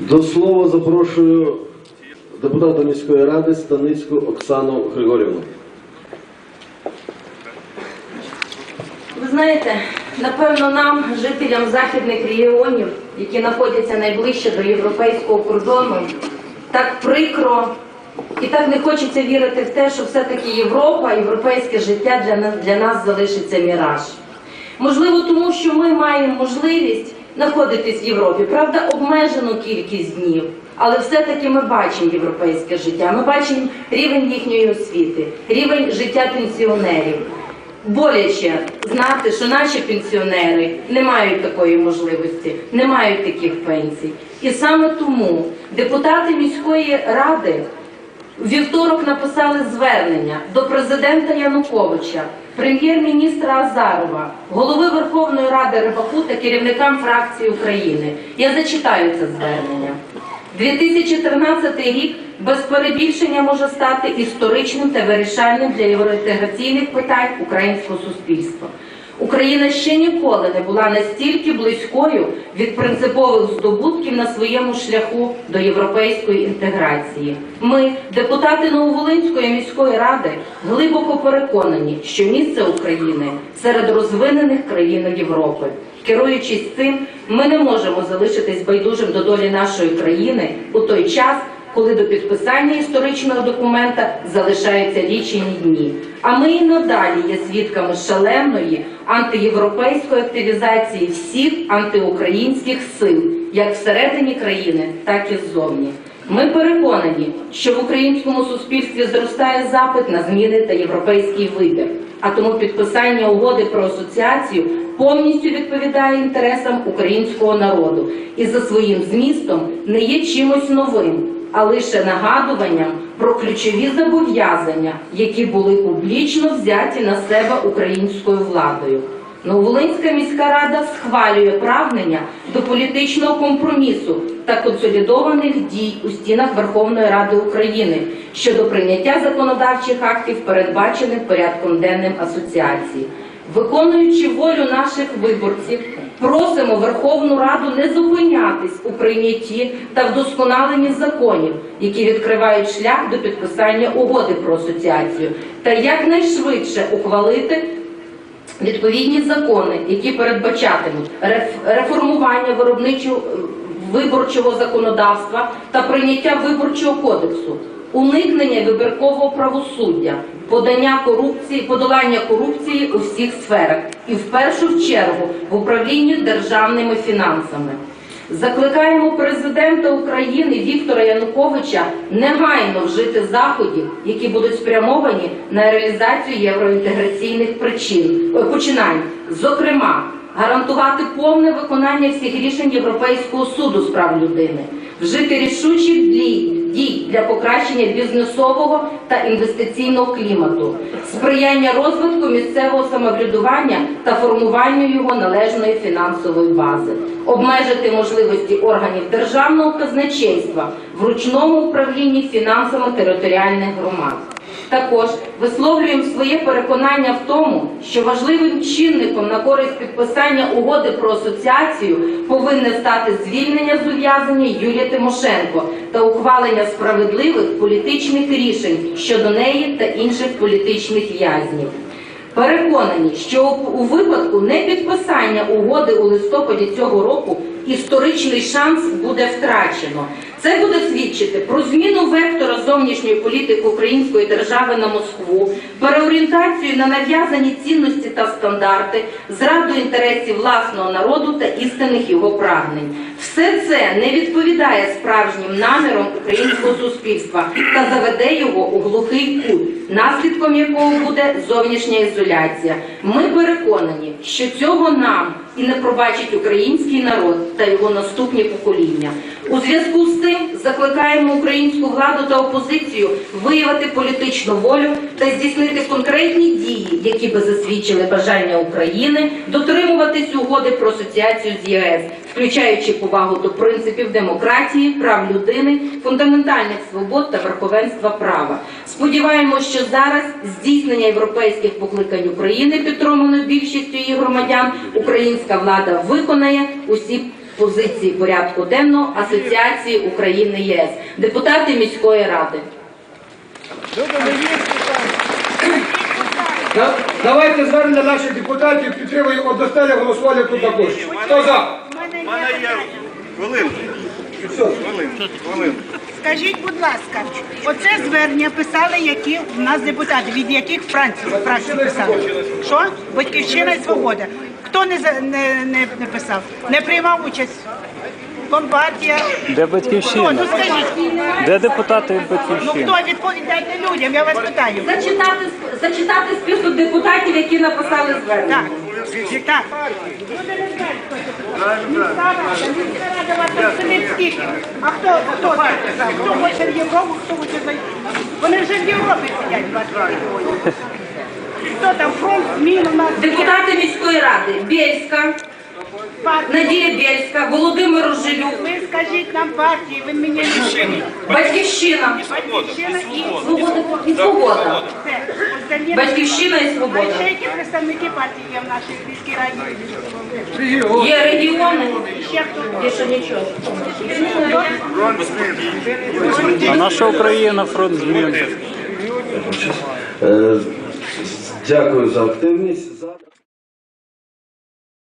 До слова запрошую депутата міської ради Станицьку Оксану Григорівну. Ви знаєте, напевно, нам, жителям західних регіонів, які знаходяться найближче до європейського кордону, так прикро і так не хочеться вірити в те, що все-таки Європа, європейське життя для нас, для нас залишиться міраж. Можливо, тому що ми маємо можливість знаходитись в Європі, правда, обмежену кількість днів. Але все-таки ми бачимо європейське життя, ми бачимо рівень їхньої освіти, рівень життя пенсіонерів. Боляче знати, що наші пенсіонери не мають такої можливості, не мають таких пенсій. І саме тому депутати міської ради вівторок написали звернення до президента Януковича, прем'єр-міністра Азарова, голови Верховної Ради Рибаку та керівникам фракції України. Я зачитаю це звернення. 2013 рік без перебільшення може стати історичним та вирішальним для євроінтеграційних питань українського суспільства. Україна ще ніколи не була настільки близькою від принципових здобутків на своєму шляху до європейської інтеграції. Ми, депутати Нововолинської міської ради, глибоко переконані, що місце України серед розвинених країн Європи. Керуючись цим, ми не можемо залишитись байдужим до долі нашої країни у той час, коли до підписання історичного документа залишаються лічені дні. А ми і надалі є свідками шаленої антиєвропейської активізації всіх антиукраїнських сил, як всередині країни, так і ззовні. Ми переконані, що в українському суспільстві зростає запит на зміни та європейський вибір. А тому підписання угоди про асоціацію повністю відповідає інтересам українського народу і за своїм змістом не є чимось новим, а лише нагадуванням про ключові зобов'язання, які були публічно взяті на себе українською владою. Нововолинська міська рада схвалює прагнення до політичного компромісу та консолідованих дій у стінах Верховної Ради України щодо прийняття законодавчих актів, передбачених порядком денним асоціації. Виконуючи волю наших виборців, просимо Верховну Раду не зупинятись у прийнятті та вдосконаленні законів, які відкривають шлях до підписання угоди про асоціацію, та якнайшвидше ухвалити відповідні закони, які передбачатимуть реформування виробничого виборчого законодавства та прийняття виборчого кодексу, уникнення вибіркового правосуддя, подання корупції, подолання корупції у всіх сферах і в першу чергу в управлінні державними фінансами. Закликаємо президента України Віктора Януковича негайно вжити заходів, які будуть спрямовані на реалізацію євроінтеграційних причин починань, зокрема, гарантувати повне виконання всіх рішень Європейського суду з прав людини, вжити рішучих дій дій для покращення бізнесового та інвестиційного клімату, сприяння розвитку місцевого самоврядування та формуванню його належної фінансової бази, обмежити можливості органів державного казначейства в ручному управлінні фінансами територіальних громад. Також висловлюємо своє переконання в тому, що важливим чинником на користь підписання угоди про асоціацію повинне стати звільнення з ув'язнення Юлії Тимошенко та ухвалення справедливих політичних рішень щодо неї та інших політичних в'язнів. Переконані, що у випадку непідписання угоди у листопаді цього року історичний шанс буде втрачено. Це буде свідчити про зміну вектора зовнішньої політики української держави на Москву, переорієнтацію на нав'язані цінності та стандарти, зраду інтересів власного народу та істинних його прагнень. Все це не відповідає справжнім намірам українського суспільства та заведе його у глухий кут, наслідком якого буде зовнішня ізоляція. Ми переконані, що цього нам і не пробачить український народ та його наступні покоління. У зв'язку з тим закликаємо українську владу та опозицію виявити політичну волю та здійснити конкретні дії, які би засвідчили бажання України дотримуватись угоди про асоціацію з ЄС, включаючи повагу до принципів демократії, прав людини, фундаментальних свобод та верховенства права. Сподіваємося, що зараз здійснення європейських покликань України, підтримано більшістю її громадян, українська влада виконає усі позиції порядку денного Асоціації України ЄС, депутати міської ради. Да- Давайте звернення наших депутатів підтримуємо одностайне голосування тут також. Хто за? У мене є хвилинку. Хвилинку, хвилинку. Скажіть, будь ласка, оце звернення писали які в нас депутати, від яких фракцій, фракцій писали? Що? Батьківщина і свобода. Хто не, за- не, не, не писав? Не приймав участь? Компартія? Де Хто? батьківщина? Ну скажіть. Де депутати від Ну батьківщини? хто відповідайте людям? Я вас питаю. Зачитати, зачитати список депутатів, які написали звернення. Так. А хто, хто так писав? Хто хоче в Європу, хто хоче зайти? Вони вже в Європі сидять, бачите. Хто там, фронт, змін у нас? Депутати міської ради Бєльська. Надія Бєльська, Володимир Розжилюк, Ви скажіть нам партії, ви мені не. Батьківщина, Батьківщина і Свобода і Свобода. все. Остальні- Батьківщина і А Свобода. ще які представники партії є в нашій міській раді? Є регіони, Ще хто? більше нічого. А наша Україна фронт змін. Е, Дякую за активність.